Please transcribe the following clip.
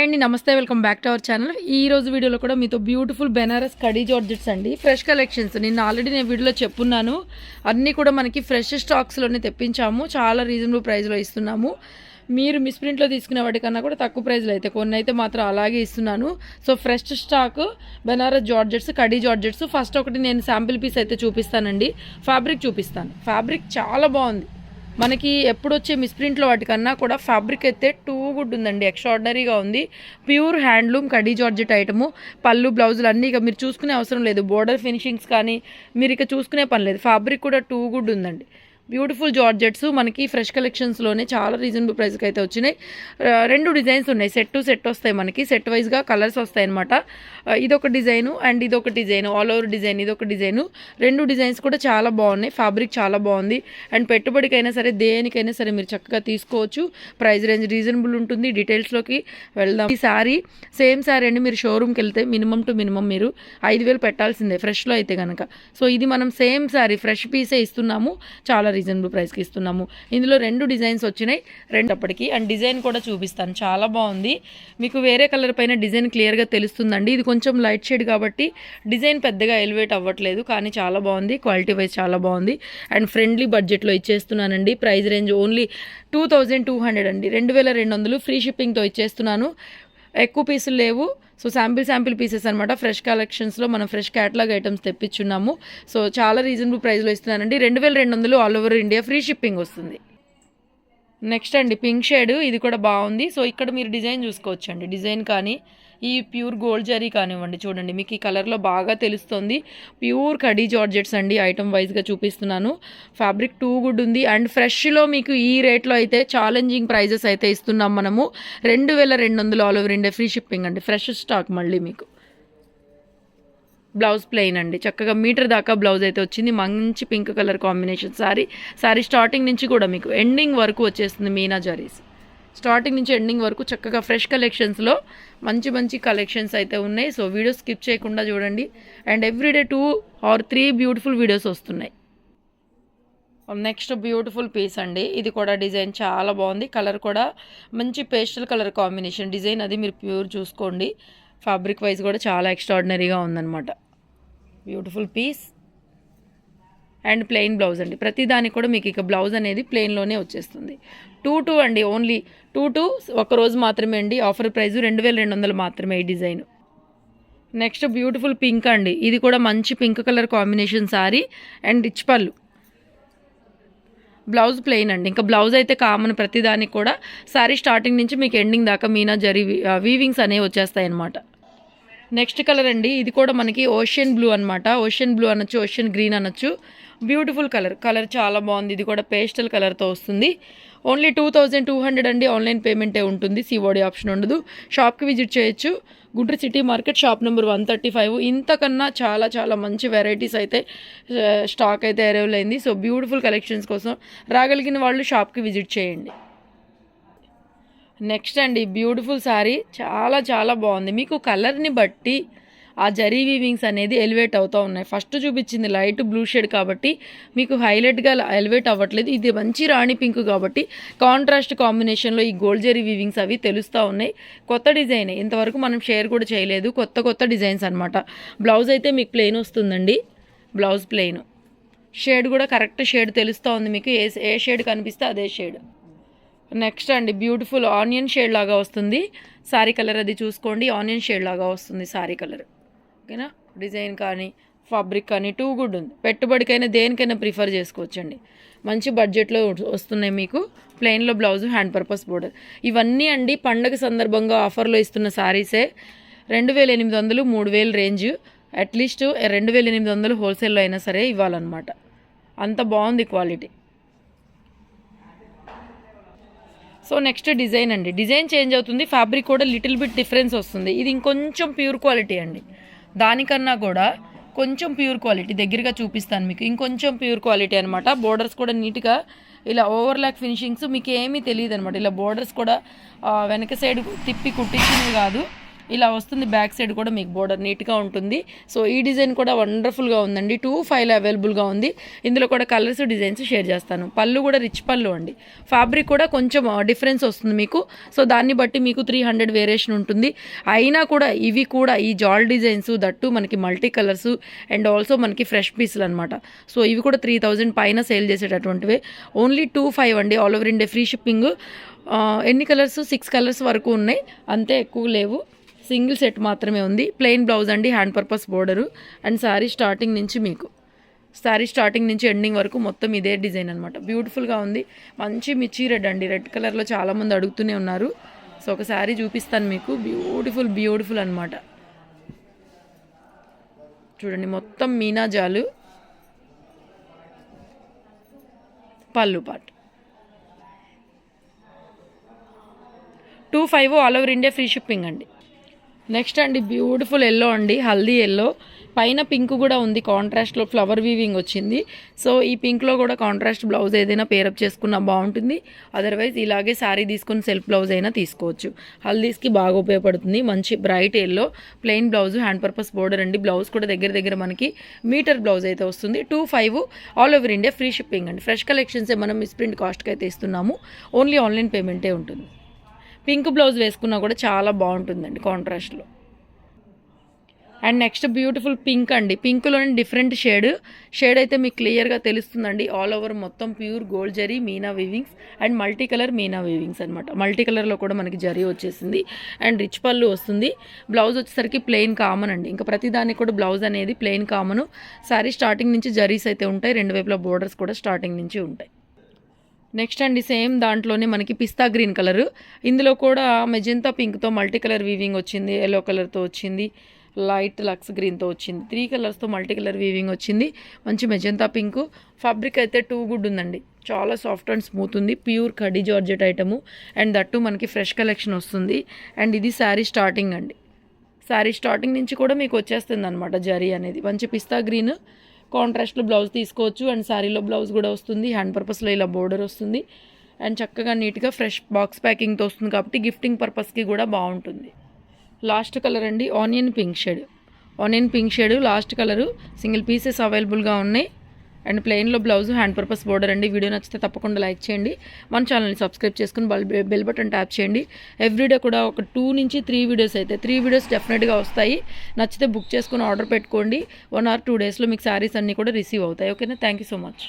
Hi అండి నమస్తే welcome back to our channel. ఈ రోజు వీడియోలో కూడా మీతో బ్యూటిఫుల్ బెనారస్ కడీ జార్జెట్స్ అండి. ఫ్రెష్ కలెక్షన్స్ నిన్న ఆల్రెడీ నేను వీడియోలో చెప్పున్నాను. అన్నీ కూడా మనకి ఫ్రెష్ స్టాక్స్లోనే తెప్పించాము. చాలా రీజనబుల్ ప్రైస్లో ఇస్తున్నాము. మీరు మిస్ప్రింట్లో తీసుకునే వాటికన్నా కూడా తక్కువ ప్రైస్లో అయితే కొన్ని అయితే మాత్రం అలాగే ఇస్తున్నాను. So fresh stock Banaras georgettes khadi georgettes. First ఒకటి నేను శాంపిల్ పీస్ అయితే చూపిస్తానండి. ఫ్యాబ్రిక్ చూపిస్తాను. ఫ్యాబ్రిక్ చాలా బాగుంది. మనకి ఎప్పుడు వచ్చే మిస్ప్రింట్లో వాటికన్నా కూడా ఫ్యాబ్రిక్ అయితే టూ గుడ్ ఉందండి. ఎక్స్ట్రాడినరీగా ఉంది. Pure handloom khadi georgette item పళ్ళు బ్లౌజులు అన్నీ ఇక మీరు చూసుకునే అవసరం లేదు. బోర్డర్ ఫినిషింగ్స్ కానీ మీరు ఇక చూసుకునే పని లేదు. ఫ్యాబ్రిక్ కూడా టూ గుడ్ ఉందండి. బ్యూటిఫుల్ జార్జెట్స్ మనకి ఫ్రెష్ కలెక్షన్స్లోనే చాలా రీజనబుల్ ప్రైస్కి అయితే వచ్చినాయి. రెండు డిజైన్స్ ఉన్నాయి. సెట్ టు సెట్ వస్తాయి మనకి. సెట్ వైజ్గా కలర్స్ వస్తాయి అనమాట ఇదొక డిజైను అండ్ ఇదొక డిజైన్. All over design. ఇదొక డిజైను. రెండు డిజైన్స్ కూడా చాలా బాగున్నాయి. ఫ్యాబ్రిక్ చాలా బాగుంది. అండ్ పెట్టుబడికైనా సరే దేనికైనా సరే మీరు చక్కగా తీసుకోవచ్చు. ప్రైస్ రేంజ్ రీజనబుల్ ఉంటుంది. డీటెయిల్స్లోకి వెళ్దాం. ఈ శారీ సేమ్ శారీ అండి. మీరు షోరూమ్కి వెళ్తే మినిమం టు మినిమం మీరు ఐదు వేలు పెట్టాల్సిందే. ఫ్రెష్లో అయితే కనుక సో ఇది మనం సేమ్ శారీ ఫ్రెష్ పీసే ఇస్తున్నాము. చాలా రీజనబుల్ ప్రైస్కి ఇస్తున్నాము. ఇందులో రెండు డిజైన్స్ వచ్చినాయి. రెండప్పటికి అండ్ డిజైన్ కూడా చూపిస్తాను. చాలా బాగుంది. మీకు వేరే కలర్ పైన డిజైన్ క్లియర్గా తెలుస్తుందండి. ఇది కొంచెం లైట్ షేడ్ కాబట్టి డిజైన్ పెద్దగా ఎలివేట్ అవ్వట్లేదు కానీ చాలా బాగుంది. క్వాలిటీ వైజ్ చాలా బాగుంది. అండ్ ఫ్రెండ్లీ బడ్జెట్లో ఇచ్చేస్తున్నానండి. Price range only two thousand two hundred అండి. రెండు వేల రెండు వందలు ఫ్రీ షిప్పింగ్తో ఇచ్చేస్తున్నాను. ఎక్కువ పీసులు లేవు. సో శాంపిల్ శాంపిల్ పీసెస్ అనమాట ఫ్రెష్ కలెక్షన్స్లో మనం ఫ్రెష్ క్యాటలాగ్ ఐటమ్స్ తెప్పించున్నాము. సో చాలా రీజనబుల్ ప్రైస్లో ఇస్తున్నానండి. రెండు వేల రెండు వందలు all over India free shipping వస్తుంది. నెక్స్ట్ అండి పింక్ షేడ్ ఇది కూడా బాగుంది. సో ఇక్కడ మీరు డిజైన్ చూసుకోవచ్చండి. డిజైన్ కానీ ఈ ప్యూర్ గోల్డ్ జరీ కానివ్వండి చూడండి మీకు ఈ కలర్లో బాగా తెలుస్తుంది. ప్యూర్ కడీ జార్జెట్స్ అండి ఐటమ్ వైజ్గా చూపిస్తున్నాను. ఫ్యాబ్రిక్ టూ గుడ్ ఉంది. అండ్ ఫ్రెష్లో మీకు ఈ రేట్లో అయితే ఛాలెంజింగ్ ప్రైజెస్ అయితే ఇస్తున్నాం మనము. రెండు వేల రెండు వందలు all over India free shipping అండి. ఫ్రెష్ స్టాక్ మళ్ళీ మీకు. బ్లౌజ్ ప్లెయిన్ అండి. చక్కగా మీటర్ దాకా బ్లౌజ్ అయితే వచ్చింది. మంచి pink colour combination sari. Sari starting నుంచి కూడా మీకు ఎండింగ్ వరకు వచ్చేస్తుంది మీనా జరీస్. స్టార్టింగ్ నుంచి ఎండింగ్ వరకు చక్కగా ఫ్రెష్ కలెక్షన్స్లో మంచి మంచి కలెక్షన్స్ అయితే ఉన్నాయి. సో వీడియో స్కిప్ చేయకుండా చూడండి. And everyday two or three beautiful videos వస్తున్నాయి. నెక్స్ట్ బ్యూటిఫుల్ పీస్ అండి. ఇది కూడా డిజైన్ చాలా బాగుంది. కలర్ కూడా మంచి పేస్టల్ కలర్ కాంబినేషన్ డిజైన్ అది మీరు ప్యూర్ చూసుకోండి. ఫ్యాబ్రిక్ వైజ్ కూడా చాలా ఎక్స్ట్రాడినరీగా ఉందన్నమాట. Beautiful piece and plain blouse అండి. ప్రతి దానికి కూడా మీకు ఇక బ్లౌజ్ అనేది ప్లెయిన్లోనే వచ్చేస్తుంది. టూ టూ అండి ఓన్లీ టూ టూ ఒక రోజు మాత్రమే అండి. ఆఫర్ ప్రైస్ రెండు వేల రెండు వందలు మాత్రమే ఈ డిజైన్. నెక్స్ట్ బ్యూటిఫుల్ పింక్ అండి. ఇది కూడా మంచి pink colour combination sari and rich పళ్ళు. బ్లౌజ్ ప్లెయిన్ అండి. ఇంకా బ్లౌజ్ అయితే కామన్ ప్రతిదానికి కూడా. శారీ స్టార్టింగ్ నుంచి మీకు ఎండింగ్ దాకా మీనా జరీ వీవింగ్స్ అనేవి వచ్చేస్తాయి అన్నమాట నెక్స్ట్ కలర్ అండి. ఇది కూడా మనకి ఓషియన్ బ్లూ అనమాట ఓషియన్ బ్లూ అనొచ్చు ఓషియన్ గ్రీన్ అనొచ్చు. Beautiful colour. కలర్ చాలా బాగుంది. ఇది కూడా పేస్టల్ కలర్తో వస్తుంది. Only two thousand two hundred అండి. ఆన్లైన్ పేమెంటే ఉంటుంది. సిఓడి ఆప్షన్ ఉండదు. షాప్కి విజిట్ చేయొచ్చు. Guntur city market shop number one thirty five. ఇంతకన్నా చాలా చాలా మంచి వెరైటీస్ అయితే స్టాక్ అయితే అవైలబుల్ అయింది. సో బ్యూటిఫుల్ కలెక్షన్స్ కోసం రాగలిగిన వాళ్ళు షాప్కి విజిట్ చేయండి. నెక్స్ట్ అండి బ్యూటిఫుల్ శారీ చాలా చాలా బాగుంది. మీకు కలర్ని బట్టి ఆ జరీ వీవింగ్స్ అనేది ఎలివేట్ అవుతూ ఉన్నాయి. ఫస్ట్ చూపించింది లైట్ బ్లూ షేడ్ కాబట్టి మీకు హైలైట్గా ఎలివేట్ అవ్వట్లేదు. ఇది మంచి రాణి పింక్ కాబట్టి కాంట్రాస్ట్ కాంబినేషన్లో ఈ గోల్డ్ జరీ వీవింగ్స్ అవి తెలుస్తూ ఉన్నాయి. కొత్త డిజైన్. ఇంతవరకు మనం షేర్ కూడా చేయలేదు. కొత్త కొత్త డిజైన్స్ అనమాట బ్లౌజ్ అయితే మీకు ప్లెయిన్ వస్తుందండి. Blouse plain. షేడ్ కూడా కరెక్ట్ షేడ్ తెలుస్తూ ఉంది మీకు. ఏ ఏ షేడ్ కనిపిస్తే అదే షేడ్. నెక్స్ట్ అండి బ్యూటిఫుల్ ఆనియన్ షేడ్ లాగా వస్తుంది. సారీ కలర్ అది చూసుకోండి ఆనియన్ షేడ్ లాగా వస్తుంది సారీ కలర్. ఓకేనా డిజైన్ కానీ ఫ్యాబ్రిక్ కానీ టూ గుడ్ ఉంది. పెట్టుబడికైనా దేనికైనా ప్రిఫర్ చేసుకోవచ్చండి. మంచి బడ్జెట్లో వస్తున్నాయి మీకు. ప్లెయిన్లో బ్లౌజ్ హ్యాండ్ పర్పస్ బోర్డర్ ఇవన్నీ అండి పండగ సందర్భంగా ఆఫర్లో ఇస్తున్న శారీసే రెండు వేల ఎనిమిది వందలు మూడు వేలు రేంజ్ అట్లీస్ట్ రెండు వేల ఎనిమిది వందలు హోల్సేల్లో అయినా సరే ఇవ్వాలన్నమాట. అంత బాగుంది క్వాలిటీ సో నెక్స్ట్ డిజైన్ అండి. డిజైన్ చేంజ్ అవుతుంది ఫ్యాబ్రిక్ కూడా లిటిల్ బిట్ డిఫరెన్స్ వస్తుంది. ఇది ఇంకొంచెం ప్యూర్ క్వాలిటీ అండి. దానికన్నా కూడా కొంచెం ప్యూర్ క్వాలిటీ దగ్గరగా చూపిస్తాను మీకు. ఇంకొంచెం ప్యూర్ క్వాలిటీ అనమాట బోర్డర్స్ కూడా నీట్గా ఇలా ఓవర్లాక్ ఫినిషింగ్స్ మీకు ఏమీ తెలియదు అనమాట ఇలా బోర్డర్స్ కూడా వెనక సైడ్ తిప్పి కుట్టించినవి కాదు. ఇలా వస్తుంది బ్యాక్ సైడ్ కూడా మీకు బోర్డర్ నీట్గా ఉంటుంది. సో ఈ డిజైన్ కూడా వండర్ఫుల్గా ఉందండి. టూ ఫైవ్ అవైలబుల్గా ఉంది. ఇందులో కూడా కలర్స్ డిజైన్స్ షేర్ చేస్తాను. పళ్ళు కూడా రిచ్ పళ్ళు అండి. ఫ్యాబ్రిక్ కూడా కొంచెం డిఫరెన్స్ వస్తుంది మీకు. సో దాన్ని బట్టి మీకు త్రీ హండ్రెడ్ వేరియేషన్ ఉంటుంది. అయినా కూడా ఇవి కూడా ఈ జాల్ డిజైన్స్ దట్టు మనకి మల్టీ కలర్స్ అండ్ ఆల్సో మనకి ఫ్రెష్ పీసులు అనమాట సో ఇవి కూడా త్రీ థౌజండ్ పైన సేల్ చేసేటటువంటివి. ఓన్లీ టూ ఫైవ్ అండి. All over India free shipping ఎన్ని కలర్స్ సిక్స్ కలర్స్ వరకు ఉన్నాయి. అంతే ఎక్కువ లేవు. సింగిల్ సెట్ మాత్రమే ఉంది. ప్లెయిన్ బ్లౌజ్ అండి hand purpose border. And sari starting నుంచి మీకు. శారీ స్టార్టింగ్ నుంచి ఎండింగ్ వరకు మొత్తం ఇదే డిజైన్ అనమాట బ్యూటిఫుల్గా ఉంది. మంచి మిర్చి రెడ్ అండి. రెడ్ కలర్లో చాలామంది అడుగుతూనే ఉన్నారు. సో ఒక శారీ చూపిస్తాను మీకు. బ్యూటిఫుల్ బ్యూటిఫుల్ అనమాట చూడండి మొత్తం మీనా జాలు. పళ్ళు pot two five all over India free shipping అండి. నెక్స్ట్ అండి బ్యూటిఫుల్ ఎల్లో అండి హల్దీ ఎల్లో పైన పింక్ కూడా ఉంది కాంట్రాస్ట్లో ఫ్లవర్ వీవింగ్ వచ్చింది. సో ఈ పింక్లో కూడా కాంట్రాస్ట్ బ్లౌజ్ ఏదైనా పేరప్ చేసుకున్నా బాగుంటుంది. అదర్వైజ్ ఇలాగే శారీ తీసుకుని సెల్ఫ్ బ్లౌజ్ అయినా తీసుకోవచ్చు. హల్దీస్కి బాగా ఉపయోగపడుతుంది. మంచి bright yellow plain blouse hand purpose border అండి. బ్లౌజ్ కూడా దగ్గర దగ్గర మనకి మీటర్ బ్లౌజ్ అయితే వస్తుంది. Two five all over India free shipping అండి. ఫ్రెష్ కలెక్షన్సే మనం మిస్ప్రింట్ కాస్ట్కి అయితే ఇస్తున్నాము. ఓన్లీ ఆన్లైన్ పేమెంటే ఉంటుంది. పింక్ బ్లౌజ్ వేసుకున్నా కూడా చాలా బాగుంటుందండి కాంట్రాస్ట్లో అండ్ నెక్స్ట్ బ్యూటిఫుల్ పింక్ అండి. పింక్లోని డిఫరెంట్ షేడ్ షేడ్ అయితే మీకు క్లియర్గా తెలుస్తుందండి. ఆల్ ఓవర్ మొత్తం pure gold zari meena weavings and multi colour meena weavings అనమాట మల్టీ కలర్లో కూడా మనకి జరీ వచ్చేసింది. అండ్ రిచ్ పళ్ళు వస్తుంది. బ్లౌజ్ వచ్చేసరికి ప్లెయిన్ కామన్ అండి. ఇంకా ప్రతిదానికి కూడా బ్లౌజ్ అనేది ప్లెయిన్ కామన్ సారీ స్టార్టింగ్ నుంచి జరీస్ అయితే ఉంటాయి. రెండు వైపుల బోర్డర్స్ కూడా స్టార్టింగ్ నుంచి ఉంటాయి. నెక్స్ట్ అండి సేమ్ దాంట్లోనే మనకి పిస్తా గ్రీన్ కలర్. ఇందులో కూడా మెజెంతా పింక్తో మల్టీ కలర్ వీవింగ్ వచ్చింది ఎల్లో కలర్తో వచ్చింది లైట్ లక్స్ గ్రీన్తో వచ్చింది. త్రీ కలర్స్తో మల్టీ కలర్ వీవింగ్ వచ్చింది. మంచి మెజెంతా పింక్. ఫ్యాబ్రిక్ అయితే టూ గుడ్ ఉందండి. చాలా సాఫ్ట్ అండ్ స్మూత్ ఉంది. Pure khadi georgette item. And that మనకి ఫ్రెష్ కలెక్షన్ వస్తుంది. అండ్ ఇది శారీ స్టార్టింగ్ అండి. శారీ స్టార్టింగ్ నుంచి కూడా మీకు వచ్చేస్తుంది అనమాట జరీ అనేది. మంచి పిస్తా గ్రీన్. కాంట్రాస్ట్లో బ్లౌజ్ తీసుకోవచ్చు. అండ్ శారీలో బ్లౌజ్ కూడా వస్తుంది. హ్యాండ్ పర్పస్లో ఇలా బోర్డర్ వస్తుంది. అండ్ చక్కగా నీట్గా ఫ్రెష్ బాక్స్ ప్యాకింగ్తో వస్తుంది కాబట్టి గిఫ్టింగ్ పర్పస్కి కూడా బాగుంటుంది. లాస్ట్ కలర్ అండి onion pink shade onion pink shade last colour single pieces అవైలబుల్గా ఉన్నాయి. అండ్ ప్లెయిన్లో బ్లౌజ్ హ్యాండ్ పర్పస్ బోర్డర్ అండి. వీడియో నచ్చితే తప్పకుండా లైక్ చేయండి. మన ఛానల్ని సబ్స్క్రైబ్ చేసుకుని బల్ బెల్ బటన్ ట్యాప్ చేయండి. ఎవ్రీడే కూడా ఒక టూ నుంచి త్రీ వీడియోస్ అయితే త్రీ వీడియోస్ డెఫినెట్గా వస్తాయి. నచ్చితే బుక్ చేసుకుని ఆర్డర్ పెట్టుకోండి. వన్ ఆర్ టూ డేస్లో మీకు శారీస్ అన్నీ కూడా రిసీవ్ అవుతాయి. ఓకేనా? Thank you so much.